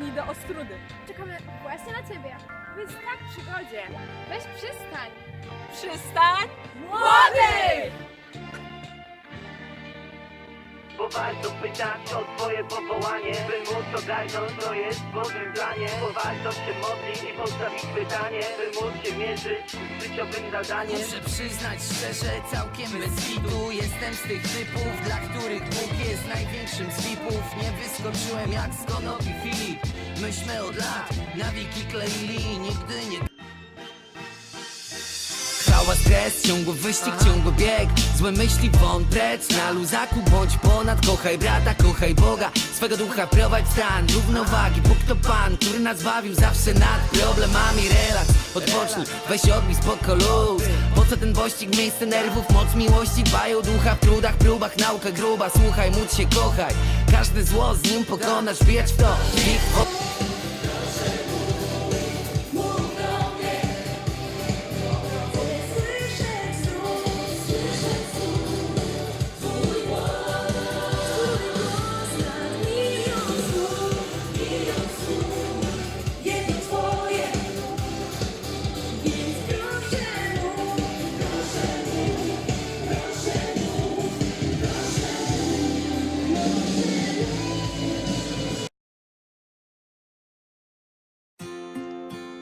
Wpadnij do Ostrudy. Czekamy właśnie na ciebie. Powiedz tak przygodzie. Weź przystań. Przystań młody! Bo warto pytać o twoje powołanie By móc ogarnąć co jest w Bożym planie Bo warto się modlić i postawić pytanie By móc się mierzyć z życiowym zadaniem Muszę przyznać szczerze, całkiem bez widu Jestem z tych typów, dla których jest największym z VIPów Nie wyskoczyłem jak z konopi Filip. Myśmy od lat nawiki kleili. Nigdy nie Chwała stres, ciągły wyścig, ciągły bieg. Złe myśli won precz Na luzaku bądź ponad. Kochaj brata, kochaj Boga Swego ducha prowadź stan równowagi. Bóg to Pan, który nas bawił zawsze nad problemami. Relaks, odpocznij, weź odbij spoko luz Po co ten pościg, miejsce nerwów, moc miłości? Dbaj ducha w trudach, próbach, nauka gruba. Słuchaj, módl się, kochaj. Każde zło z nim pokonasz, wbijać w to. Ich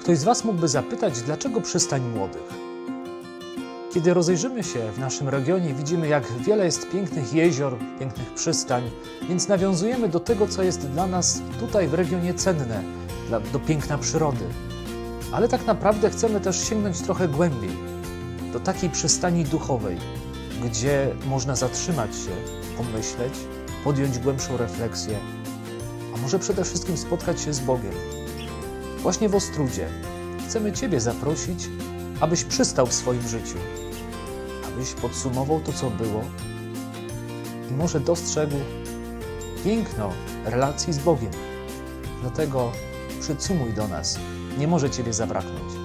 Ktoś z Was mógłby zapytać, dlaczego przystań młodych? Kiedy rozejrzymy się w naszym regionie, widzimy, jak wiele jest pięknych jezior, pięknych przystań, więc nawiązujemy do tego, co jest dla nas tutaj w regionie cenne, do piękna przyrody. Ale tak naprawdę chcemy też sięgnąć trochę głębiej, do takiej przystani duchowej, gdzie można zatrzymać się, pomyśleć, podjąć głębszą refleksję, a może przede wszystkim spotkać się z Bogiem. Właśnie w Ostrudzie chcemy Ciebie zaprosić, abyś przystał w swoim życiu, abyś podsumował to, co było i może dostrzegł piękno relacji z Bogiem. Dlatego przycumuj do nas, nie może Ciebie zabraknąć.